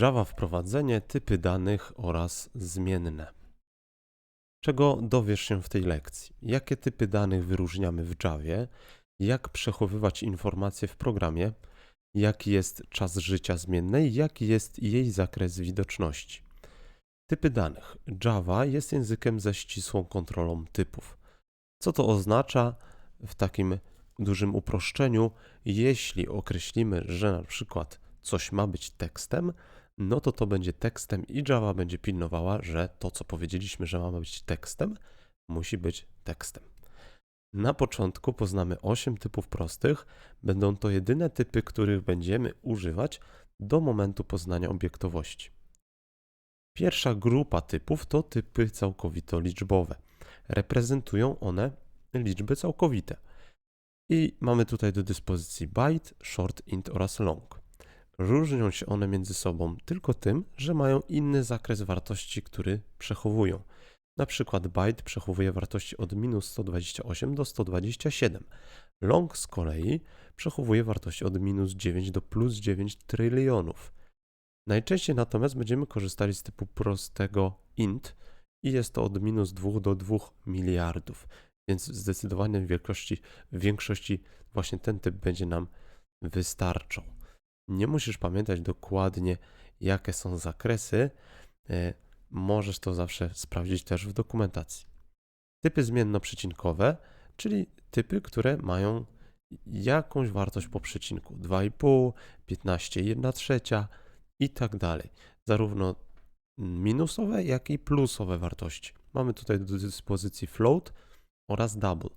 Java wprowadzenie, typy danych oraz zmienne. Czego dowiesz się w tej lekcji? Jakie typy danych wyróżniamy w Javie? Jak przechowywać informacje w programie? Jaki jest czas życia zmiennej? Jaki jest jej zakres widoczności? Typy danych. Java jest językiem ze ścisłą kontrolą typów. Co to oznacza w takim dużym uproszczeniu? Jeśli określimy, że na przykład coś ma być tekstem, no to to będzie tekstem i Java będzie pilnowała, że to, co powiedzieliśmy, że ma być tekstem, musi być tekstem. Na początku poznamy 8 typów prostych. Będą to jedyne typy, których będziemy używać do momentu poznania obiektowości. Pierwsza grupa typów to typy całkowito liczbowe. Reprezentują one liczby całkowite. I mamy tutaj do dyspozycji byte, short, int oraz long. Różnią się one między sobą tylko tym, że mają inny zakres wartości, który przechowują. Na przykład byte przechowuje wartości od minus 128 do 127. Long z kolei przechowuje wartości od minus 9 do plus 9 trylionów. Najczęściej natomiast będziemy korzystali z typu prostego int i jest to od minus 2 do 2 miliardów, więc zdecydowanie w wielkości, w większości właśnie ten typ będzie nam wystarczał. Nie musisz pamiętać dokładnie, jakie są zakresy. E, możesz to zawsze sprawdzić też w dokumentacji. Typy zmiennoprzecinkowe, czyli typy, które mają jakąś wartość po przecinku 2,5, 15, 1 trzecia i tak dalej. Zarówno minusowe, jak i plusowe wartości. Mamy tutaj do dyspozycji float oraz double.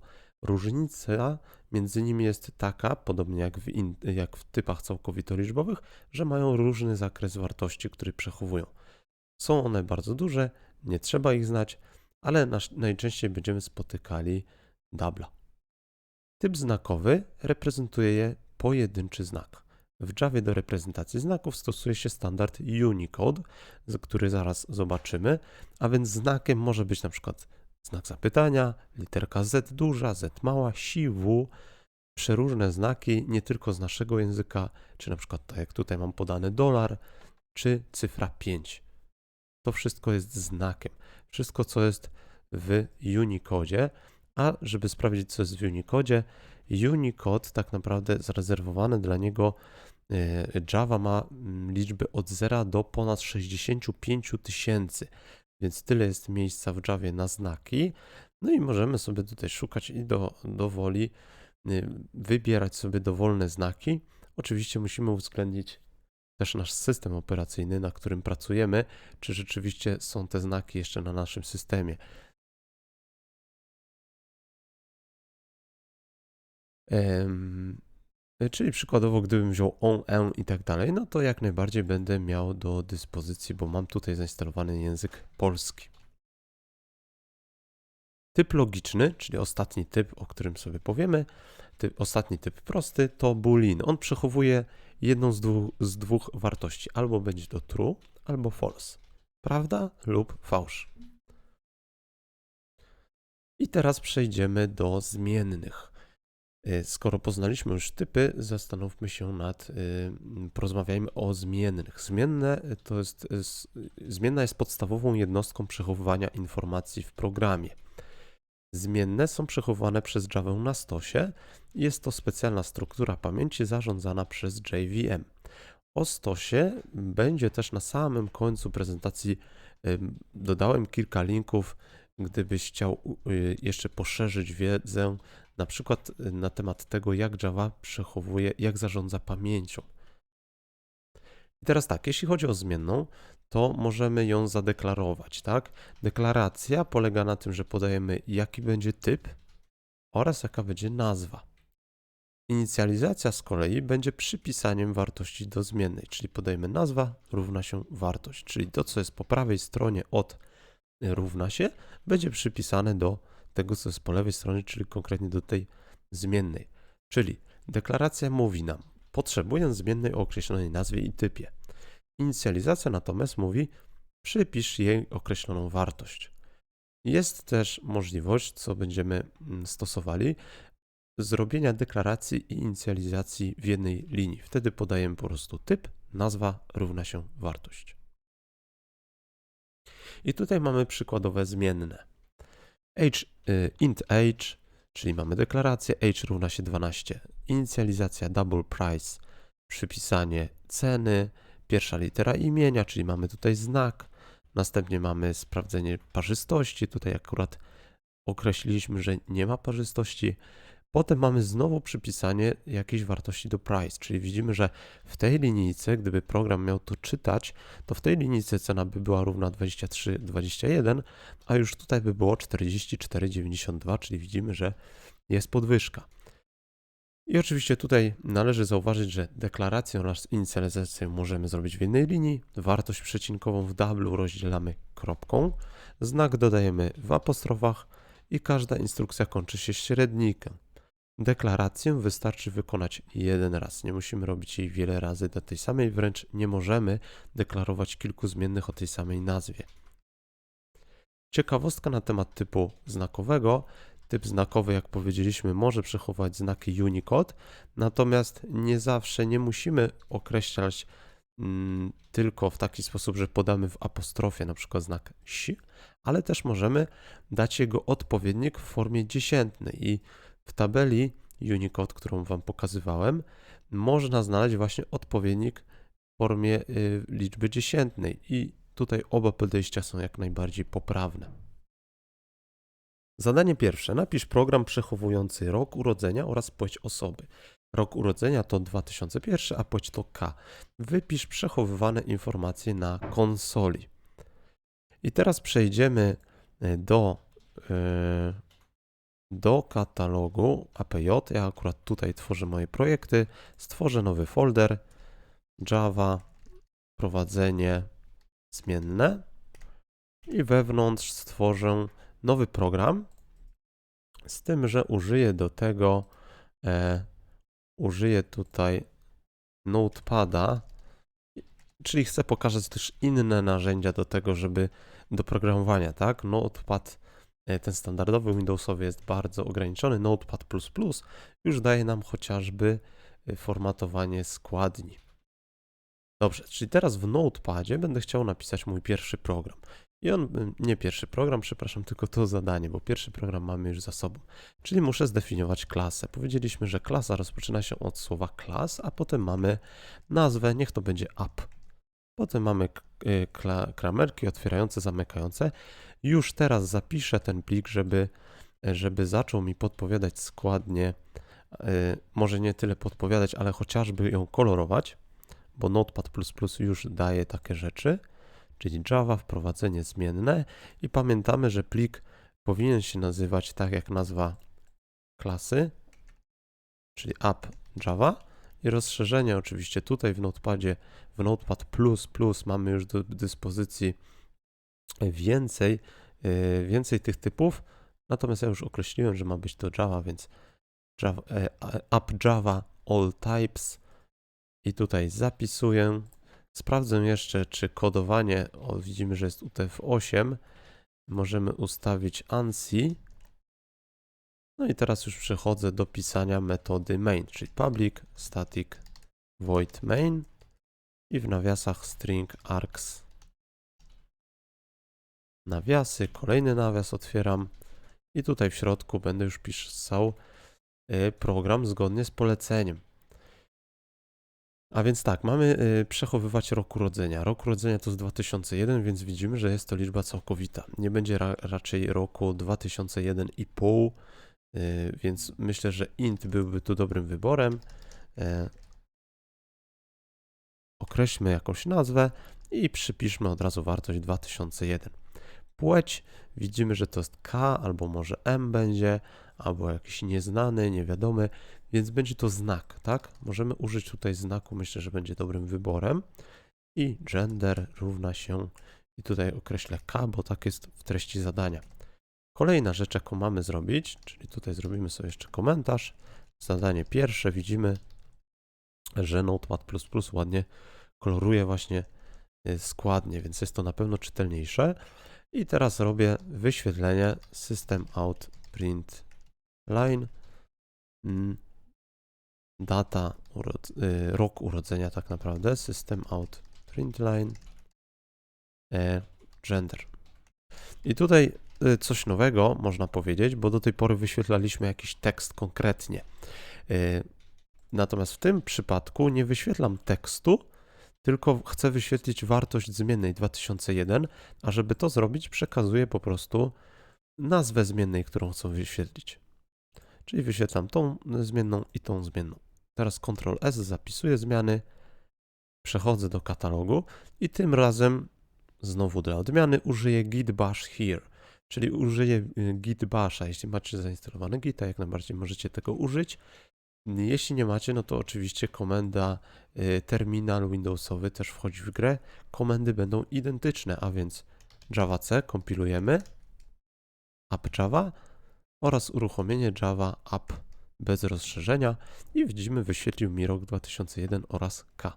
Różnica między nimi jest taka, podobnie jak w, in, jak w typach całkowito liczbowych, że mają różny zakres wartości, który przechowują. Są one bardzo duże, nie trzeba ich znać, ale nasz, najczęściej będziemy spotykali dubla. Typ znakowy reprezentuje je pojedynczy znak. W Javie do reprezentacji znaków stosuje się standard Unicode, który zaraz zobaczymy, a więc znakiem może być na przykład znak zapytania, literka Z duża, Z mała, siw, przeróżne znaki, nie tylko z naszego języka, czy na przykład tak jak tutaj mam podane dolar, czy cyfra 5. To wszystko jest znakiem. Wszystko, co jest w Unicode, a żeby sprawdzić, co jest w Unicode, Unicode tak naprawdę zarezerwowane dla niego e, Java ma mm, liczby od 0 do ponad 65 tysięcy. Więc tyle jest miejsca w Javie na znaki. No i możemy sobie tutaj szukać i do, dowoli y, wybierać sobie dowolne znaki. Oczywiście musimy uwzględnić też nasz system operacyjny, na którym pracujemy, czy rzeczywiście są te znaki jeszcze na naszym systemie. E, czyli przykładowo, gdybym wziął on, en i tak dalej, no to jak najbardziej będę miał do dyspozycji, bo mam tutaj zainstalowany język polski. Typ logiczny, czyli ostatni typ, o którym sobie powiemy, typ, ostatni typ prosty to boolean. On przechowuje jedną z dwóch, z dwóch wartości. Albo będzie to true, albo false. Prawda lub fałsz. I teraz przejdziemy do zmiennych. Y, skoro poznaliśmy już typy, zastanówmy się nad, y, porozmawiajmy o zmiennych. Zmienne to jest, zmienna jest podstawową jednostką przechowywania informacji w programie. Zmienne są przechowywane przez Java na stosie. Jest to specjalna struktura pamięci zarządzana przez JVM. O stosie będzie też na samym końcu prezentacji. Dodałem kilka linków, gdybyś chciał jeszcze poszerzyć wiedzę na przykład y, na temat tego, jak Java przechowuje, jak zarządza pamięcią. I teraz tak, jeśli chodzi o zmienną, to możemy ją zadeklarować, tak? Deklaracja polega na tym, że podajemy jaki będzie typ oraz jaka będzie nazwa. Inicjalizacja z kolei będzie przypisaniem wartości do zmiennej, czyli podajemy nazwa równa się wartość, czyli to, co jest po prawej stronie od równa się, będzie przypisane do tego, co jest po lewej stronie, czyli konkretnie do tej zmiennej. Czyli deklaracja mówi nam, potrzebując zmiennej o określonej nazwie i typie. Inicjalizacja natomiast mówi, przypisz jej określoną wartość. Jest też możliwość, co będziemy mm, stosowali, zrobienia deklaracji i inicjalizacji w jednej linii. Wtedy podajemy po prostu typ, nazwa równa się wartość. I tutaj mamy przykładowe zmienne. Age, int age, czyli mamy deklarację, age równa się 12. Inicjalizacja double price, przypisanie ceny, pierwsza litera imienia, czyli mamy tutaj znak. Następnie mamy sprawdzenie parzystości. Tutaj akurat określiliśmy, że nie ma parzystości. Potem mamy znowu przypisanie jakiejś wartości do price, czyli widzimy, że w tej linijce, gdyby program miał to czytać, to w tej linijce cena by była równa 23,21, a już tutaj by było 44,92, czyli widzimy, że jest podwyżka. I oczywiście tutaj należy zauważyć, że deklarację oraz inicjalizację możemy zrobić w jednej linii, wartość przecinkową w W rozdzielamy kropką, znak dodajemy w apostrofach i każda instrukcja kończy się średnikiem. Deklarację wystarczy wykonać jeden raz. Nie musimy robić jej wiele razy do tej samej, wręcz nie możemy deklarować kilku zmiennych o tej samej nazwie. Ciekawostka na temat typu znakowego. Typ znakowy, jak powiedzieliśmy, może przechować znaki Unicode, natomiast nie zawsze nie musimy określać mm, tylko w taki sposób, że podamy w apostrofie na przykład znak si, ale też możemy dać jego odpowiednik w formie dziesiętnej i w tabeli Unicode, którą Wam pokazywałem, można znaleźć właśnie odpowiednik w formie y, liczby dziesiętnej i tutaj oba podejścia są jak najbardziej poprawne. Zadanie pierwsze. Napisz program przechowujący rok urodzenia oraz płeć osoby. Rok urodzenia to 2001, a płeć to K. Wypisz przechowywane informacje na konsoli. I teraz przejdziemy y, do yy, do katalogu APJ. Ja akurat tutaj tworzę moje projekty. Stworzę nowy folder Java, prowadzenie zmienne i wewnątrz stworzę nowy program. Z tym, że użyję do tego, e, użyję tutaj Notepada, czyli chcę pokazać też inne narzędzia do tego, żeby do programowania, tak? Notepad ten standardowy Windowsowy jest bardzo ograniczony. Notepad już daje nam chociażby e, formatowanie składni. Dobrze, czyli teraz w Notepadzie będę chciał napisać mój pierwszy program. I on, e, nie pierwszy program, przepraszam, tylko to zadanie, bo pierwszy program mamy już za sobą. Czyli muszę zdefiniować klasę. Powiedzieliśmy, że klasa rozpoczyna się od słowa class, a potem mamy nazwę, niech to będzie app. Potem mamy kramerki otwierające, zamykające już teraz zapiszę ten plik, żeby, żeby zaczął mi podpowiadać składnie, e, może nie tyle podpowiadać, ale chociażby ją kolorować, bo Notepad++ już daje takie rzeczy, czyli Java, wprowadzenie zmienne i pamiętamy, że plik powinien się nazywać tak jak nazwa klasy, czyli app Java i rozszerzenie oczywiście tutaj w Notepadzie, w Notepad++ mamy już do dyspozycji więcej, y, więcej tych typów. Natomiast ja już określiłem, że ma być to Java, więc Java, e, app Java all types i tutaj zapisuję. Sprawdzę jeszcze, czy kodowanie, o, widzimy, że jest UTF-8, możemy ustawić ANSI. No i teraz już przechodzę do pisania metody main, czyli public static void main i w nawiasach string args nawiasy, kolejny nawias otwieram i tutaj w środku będę już pisał y, program zgodnie z poleceniem. A więc tak, mamy y, przechowywać rok urodzenia. Rok urodzenia to jest 2001, więc widzimy, że jest to liczba całkowita. Nie będzie ra raczej roku 2001,5, y, więc myślę, że int byłby tu dobrym wyborem. Określmy jakąś nazwę i przypiszmy od razu wartość 2001 płeć, widzimy, że to jest K, albo może M będzie, albo jakiś nieznany, niewiadomy, więc będzie to znak, tak? Możemy użyć tutaj znaku, myślę, że będzie dobrym wyborem. I gender równa się, i tutaj określę K, bo tak jest w treści zadania. Kolejna rzecz, jaką mamy zrobić, czyli tutaj zrobimy sobie jeszcze komentarz. Zadanie pierwsze, widzimy, że Notepad++ line koloruje właśnie y, składnie, więc jest to na pewno czytelniejsze. I teraz robię wyświetlenie system out print line mm, data urod- y, rok urodzenia tak naprawdę, system out println e, gender. I tutaj y, coś nowego można powiedzieć, bo do tej pory wyświetlaliśmy jakiś tekst konkretnie. Y, Natomiast w tym przypadku nie wyświetlam tekstu, tylko chcę wyświetlić wartość zmiennej 2001, a żeby to zrobić, przekazuję po prostu nazwę zmiennej, którą chcę wyświetlić. Czyli wyświetlam tą zmienną i tą zmienną. Teraz Ctrl S zapisuję zmiany, przechodzę do katalogu i tym razem znowu dla odmiany użyję git bash here, czyli użyję y, git basha. Jeśli macie zainstalowany gita, jak najbardziej możecie tego użyć. Jeśli nie macie, no to oczywiście komenda y, terminal Windowsowy też wchodzi w grę. Komendy będą identyczne, a więc Java C kompilujemy, app Java oraz uruchomienie Java app bez rozszerzenia i widzimy wyświetlił mi rok 2001 oraz K.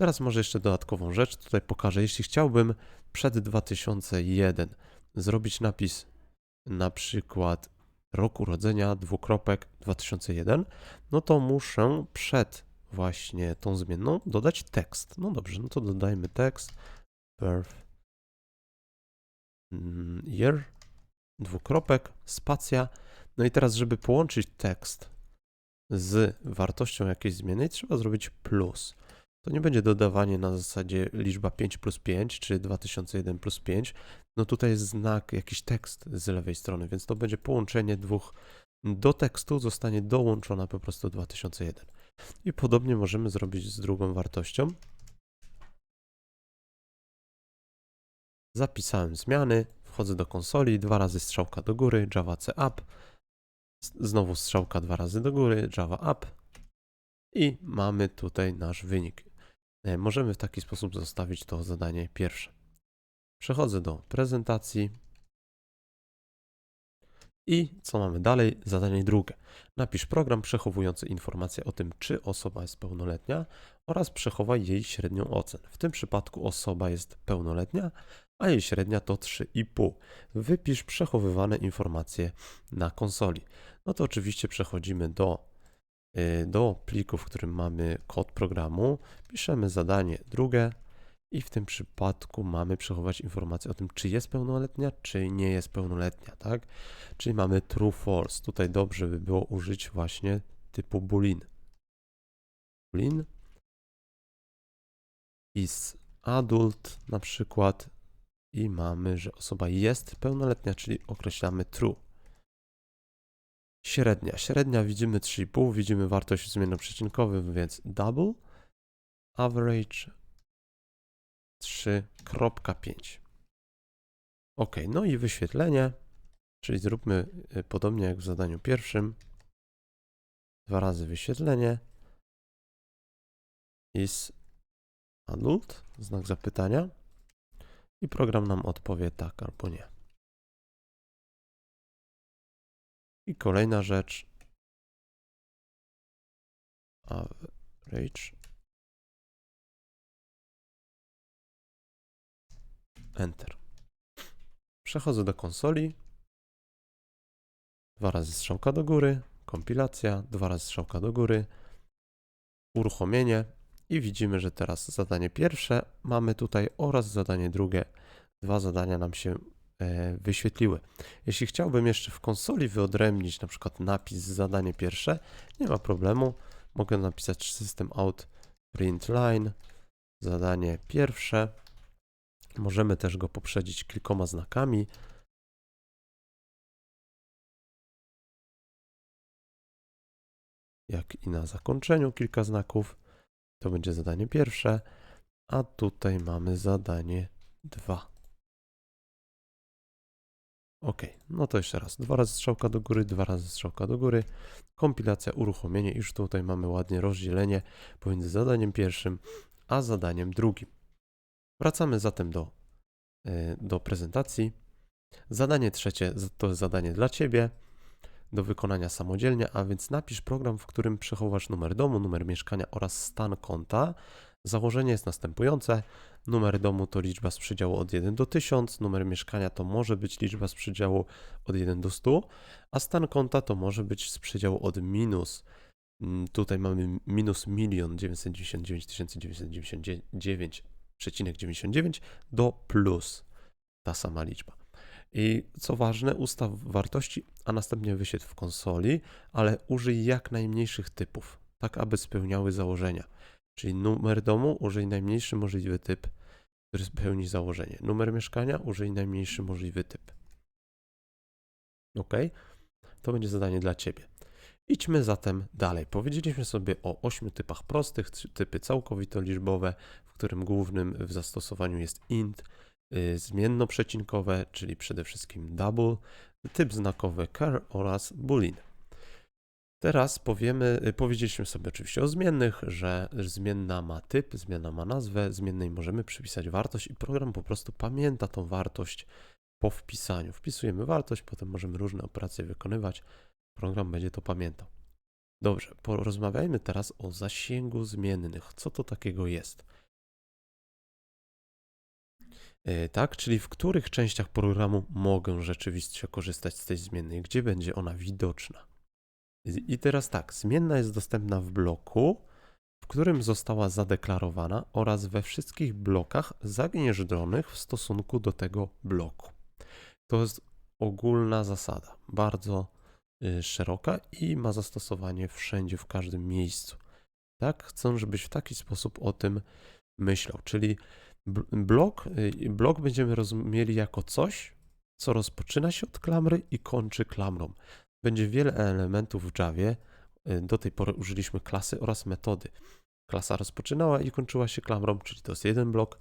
Teraz może jeszcze dodatkową rzecz tutaj pokażę. Jeśli chciałbym przed 2001 zrobić napis na przykład rok urodzenia, dwukropek 2001, no to muszę przed właśnie tą zmienną dodać tekst. No dobrze, no to dodajmy tekst birth mm, year, dwukropek, spacja. No i teraz, żeby połączyć tekst z wartością jakiejś zmiennej, trzeba zrobić plus. To nie będzie dodawanie na zasadzie liczba 5 plus 5, czy 2001 plus 5. No tutaj jest znak, jakiś tekst z lewej strony, więc to będzie połączenie dwóch. Do tekstu zostanie dołączona po prostu 2001. I podobnie możemy zrobić z drugą wartością. Zapisałem zmiany, wchodzę do konsoli, dwa razy strzałka do góry, Java C Z- znowu strzałka dwa razy do góry, Java App i mamy tutaj nasz wynik. E, Możemy w taki sposób zostawić to zadanie pierwsze. Przechodzę do prezentacji. I co mamy dalej? Zadanie drugie. Napisz program przechowujący informacje o tym, czy osoba jest pełnoletnia oraz przechowaj jej średnią ocen. W tym przypadku osoba jest pełnoletnia, a jej średnia to 3,5. Wypisz przechowywane informacje na konsoli. No to oczywiście przechodzimy do, do pliku, w którym mamy kod programu. Piszemy zadanie drugie i w tym przypadku mamy przechować informacje o tym, czy jest pełnoletnia, czy nie jest pełnoletnia, tak? Czyli mamy true, false. Tutaj dobrze by było użyć właśnie typu boolean. Boolean is adult na przykład i mamy, że osoba jest pełnoletnia, czyli określamy true. Średnia. Średnia widzimy 3,5, widzimy wartość zmiennoprzecinkowy, więc double. Average 3.5. Ok, no i wyświetlenie, czyli zróbmy y, podobnie jak w zadaniu pierwszym. Dwa razy wyświetlenie. Is adult? Znak zapytania. I program nam odpowie tak albo nie. I kolejna rzecz. Average. Enter. Przechodzę do konsoli. Dwa razy strzałka do góry, kompilacja, dwa razy strzałka do góry, uruchomienie i widzimy, że teraz zadanie pierwsze mamy tutaj oraz zadanie drugie. Dwa zadania nam się wyświetliły. Jeśli chciałbym jeszcze w konsoli wyodrębnić na przykład napis zadanie pierwsze, nie ma problemu. Mogę napisać system out print line, zadanie pierwsze. Możemy też go poprzedzić kilkoma znakami. Jak i na zakończeniu kilka znaków. To będzie zadanie pierwsze, a tutaj mamy zadanie dwa. Ok, no to jeszcze raz. Dwa razy strzałka do góry, dwa razy strzałka do góry. Kompilacja, uruchomienie. Już tutaj mamy ładnie rozdzielenie pomiędzy zadaniem pierwszym a zadaniem drugim. Wracamy zatem do, y, do prezentacji. Zadanie trzecie to jest zadanie dla Ciebie do wykonania samodzielnie, a więc napisz program, w którym przechowasz numer domu, numer mieszkania oraz stan konta. Założenie jest następujące. Numer domu to liczba z przedziału od 1 do 1000, numer mieszkania to może być liczba z przedziału od 1 do 100, a stan konta to może być z przedziału od minus Mm, Tutaj mamy minus 1 999 999,99 do plus ta sama liczba. I co ważne, ustaw wartości, a następnie wyświetl w konsoli, ale użyj jak najmniejszych typów, tak aby spełniały założenia. Czyli numer domu użyj najmniejszy możliwy typ, który spełni założenie. Numer mieszkania użyj najmniejszy możliwy typ. Ok? To będzie zadanie dla Ciebie. Idźmy zatem dalej. Powiedzieliśmy sobie o ośmiu typach prostych, typy całkowito liczbowe, w którym głównym w zastosowaniu jest int, y, zmiennoprzecinkowe, czyli przede wszystkim double, typ znakowy char oraz boolean. Teraz powiemy, y, powiedzieliśmy sobie oczywiście o zmiennych, że zmienna ma typ, zmienna ma nazwę, zmiennej możemy przypisać wartość i program po prostu pamięta tą wartość po wpisaniu. Wpisujemy wartość, potem możemy różne operacje wykonywać, program będzie to pamiętał. Dobrze, porozmawiajmy teraz o zasięgu zmiennych. Co to takiego jest? Yy, Tak, czyli w których częściach programu mogę rzeczywiście korzystać z tej zmiennej, gdzie będzie ona widoczna. I teraz tak, zmienna jest dostępna w bloku, w którym została zadeklarowana oraz we wszystkich blokach zagnieżdżonych w stosunku do tego bloku. To jest ogólna zasada, bardzo y, szeroka i ma zastosowanie wszędzie, w każdym miejscu. Tak, chcę, żebyś w taki sposób o tym myślał, czyli blok, y, blok będziemy rozumieli jako coś, co rozpoczyna się od klamry i kończy klamrą. Będzie wiele elementów w Javie. Y, Do tej pory użyliśmy klasy oraz metody. Klasa rozpoczynała i kończyła się klamrą, czyli to jest jeden blok.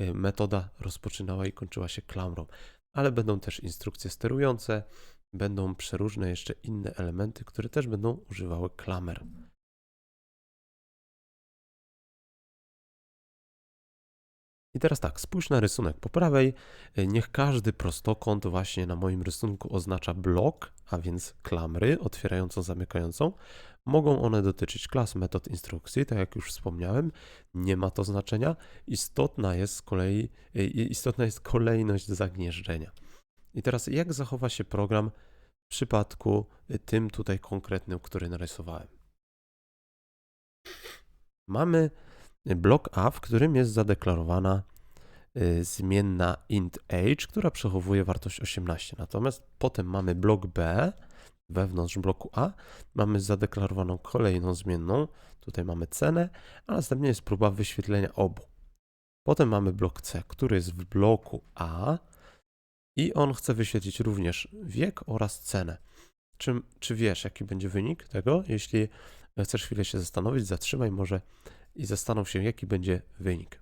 Y, Metoda rozpoczynała i kończyła się klamrą. Ale będą też instrukcje sterujące, będą przeróżne jeszcze inne elementy, które też będą używały klamer. I teraz tak, spójrz na rysunek po prawej. Y, Niech każdy prostokąt właśnie na moim rysunku oznacza blok, a więc klamry otwierającą, zamykającą. Mogą one dotyczyć klas, metod, instrukcji, tak jak już wspomniałem. Nie ma to znaczenia. Istotna jest z kolei, y, istotna jest kolejność zagnieżdżenia. I teraz jak zachowa się program w przypadku y, tym tutaj konkretnym, który narysowałem? Mamy blok A, w którym jest zadeklarowana y, zmienna int age, która przechowuje wartość 18. Natomiast potem mamy blok B, wewnątrz bloku A, mamy zadeklarowaną kolejną zmienną, tutaj mamy cenę, a następnie jest próba wyświetlenia obu. Potem mamy blok C, który jest w bloku A i on chce wyświetlić również wiek oraz cenę. Czy, czy wiesz, jaki będzie wynik tego? Jeśli chcesz chwilę się zastanowić, zatrzymaj może i zastanów się, jaki będzie wynik.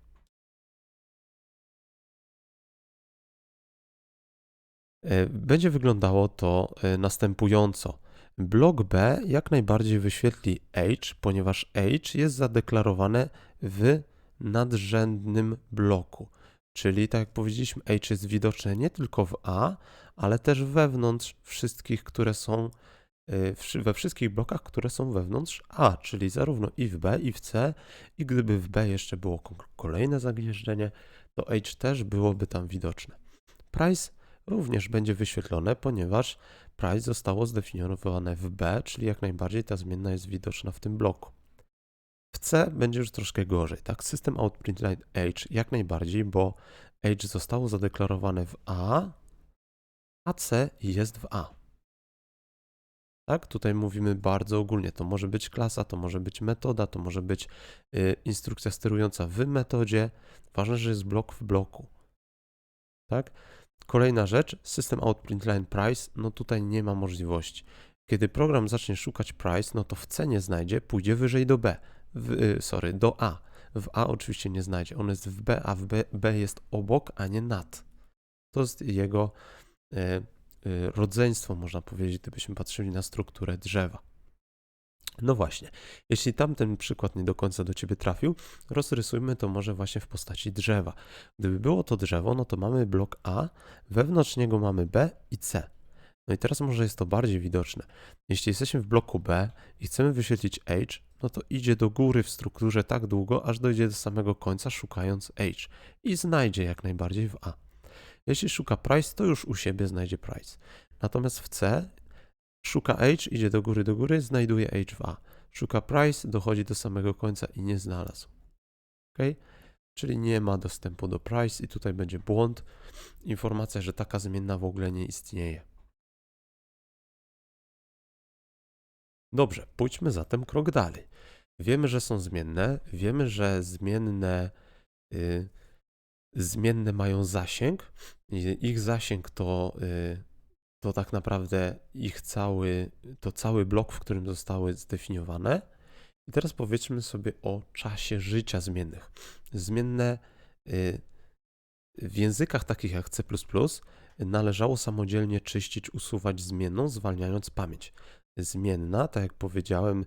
E, Będzie wyglądało to e, następująco. Blok B jak najbardziej wyświetli age, ponieważ age jest zadeklarowane w nadrzędnym bloku. Czyli, tak jak powiedzieliśmy, age jest widoczne nie tylko w A, ale też wewnątrz wszystkich, które są we wszystkich blokach, które są wewnątrz A, czyli zarówno i w B, i w C. I gdyby w B jeszcze było kolejne zagnieżdżenie, to H też byłoby tam widoczne. Price również będzie wyświetlone, ponieważ price zostało zdefiniowane w B, czyli jak najbardziej ta zmienna jest widoczna w tym bloku. W C będzie już troszkę gorzej, tak? System out print line age jak najbardziej, bo age zostało zadeklarowane w A, a C jest w A. Tak, tutaj mówimy bardzo ogólnie. To może być klasa, to może być metoda, to może być y, instrukcja sterująca w metodzie. Ważne, że jest blok w bloku. Tak? Kolejna rzecz, system out print line price, no tutaj nie ma możliwości. Kiedy program zacznie szukać price, no to w C nie znajdzie, pójdzie wyżej do B, w, y, sorry, do A. W A oczywiście nie znajdzie, on jest w B, a w B, B jest obok, a nie nad. To jest jego y, rodzeństwo, można powiedzieć, gdybyśmy patrzyli na strukturę drzewa. No właśnie, jeśli tamten przykład nie do końca do Ciebie trafił, rozrysujmy to może właśnie w postaci drzewa. Gdyby było to drzewo, no to mamy blok A, wewnątrz niego mamy B i C. No i teraz może jest to bardziej widoczne. Jeśli jesteśmy w bloku B i chcemy wyświetlić age, no to idzie do góry w strukturze tak długo, aż dojdzie do samego końca, szukając age i znajdzie jak najbardziej w A. Jeśli szuka price, to już u siebie znajdzie price. Natomiast w C szuka age, idzie do góry, do góry, znajduje age w A. Szuka price, dochodzi do samego końca i nie znalazł. Ok? Czyli nie ma dostępu do price i tutaj będzie błąd. Informacja, że taka zmienna w ogóle nie istnieje. Dobrze, pójdźmy zatem krok dalej. Wiemy, że są zmienne, wiemy, że zmienne, y, zmienne mają zasięg. Ich zasięg to, y, to tak naprawdę ich cały, to cały blok, w którym zostały zdefiniowane. I teraz powiedzmy sobie o czasie życia zmiennych. Zmienne y, w językach takich jak C należało samodzielnie czyścić, usuwać zmienną, zwalniając pamięć. Zmienna, tak jak powiedziałem,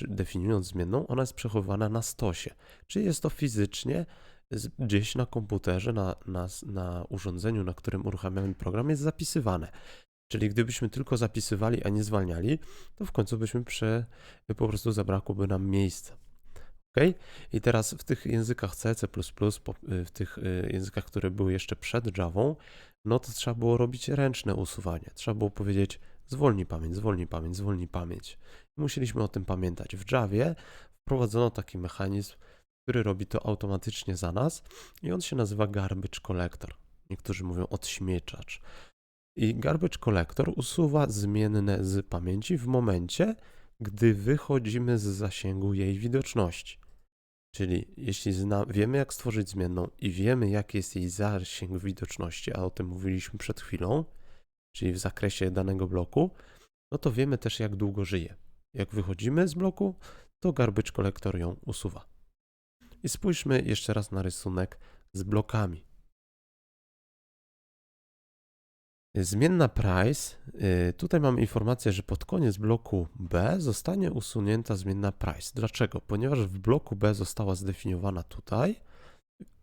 definiując zmienną, ona jest przechowywana na stosie, czyli jest to fizycznie gdzieś na komputerze, na, na, na urządzeniu, na którym uruchamiamy program, jest zapisywane. Czyli gdybyśmy tylko zapisywali, a nie zwalniali, to w końcu byśmy prze, po prostu zabrakłoby nam miejsca. Ok? I teraz w tych językach C, C++, po- w tych y, językach, które były jeszcze przed Javą, no to trzeba było robić ręczne usuwanie. Trzeba było powiedzieć zwolnij pamięć, zwolnij pamięć, zwolnij pamięć. Musieliśmy o tym pamiętać. W Javie wprowadzono taki mechanizm, który robi to automatycznie za nas i on się nazywa garbage collector. Niektórzy mówią odśmieczacz. I garbage collector usuwa zmienne z pamięci w momencie, gdy wychodzimy z zasięgu jej widoczności. Czyli jeśli zna, wiemy, jak stworzyć zmienną i wiemy, jaki jest jej zasięg widoczności, a o tym mówiliśmy przed chwilą, czyli w zakresie danego bloku, no to wiemy też, jak długo żyje. Jak wychodzimy z bloku, to garbage collector ją usuwa. I spójrzmy jeszcze raz na rysunek z blokami. Zmienna price. y, Tutaj mamy informację, że pod koniec bloku B zostanie usunięta zmienna price. Dlaczego? Ponieważ w bloku B została zdefiniowana tutaj,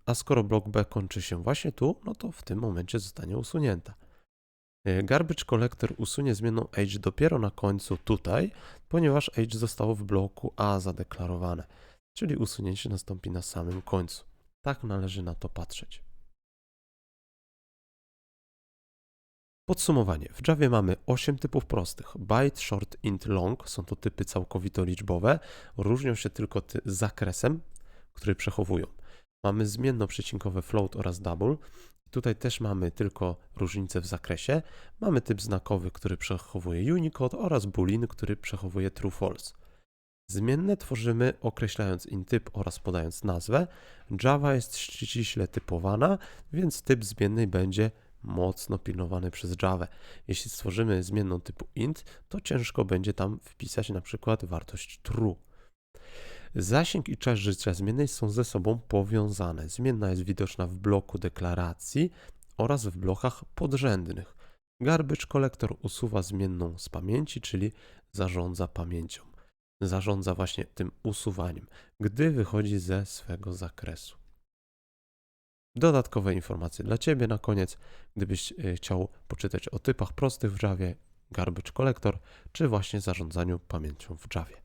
a skoro blok B kończy się właśnie tu, no to w tym momencie zostanie usunięta. Y, Garbage collector usunie zmienną age dopiero na końcu tutaj, ponieważ age zostało w bloku A zadeklarowane, czyli usunięcie nastąpi na samym końcu. Tak należy na to patrzeć. Podsumowanie. W Javie mamy 8 typów prostych. Byte, short, int, long są to typy całkowito liczbowe. Różnią się tylko ty- zakresem, który przechowują. Mamy zmienno-przecinkowe float oraz double. Tutaj też mamy tylko różnice w zakresie. Mamy typ znakowy, który przechowuje Unicode oraz boolean, który przechowuje true false. Zmienne tworzymy określając in typ oraz podając nazwę. Java jest ściśle typowana, więc typ zmiennej będzie mocno pilnowany przez Java. Jeśli stworzymy zmienną typu int, to ciężko będzie tam wpisać na przykład wartość true. Zasięg i czas życia zmiennej są ze sobą powiązane. Zmienna jest widoczna w bloku deklaracji oraz w blokach podrzędnych. Garbage collector usuwa zmienną z pamięci, czyli zarządza pamięcią. Zarządza właśnie tym usuwaniem, gdy wychodzi ze swego zakresu. Dodatkowe informacje dla Ciebie na koniec, gdybyś y, chciał poczytać o typach prostych w Javie, garbage collector, czy właśnie zarządzaniu pamięcią w Javie.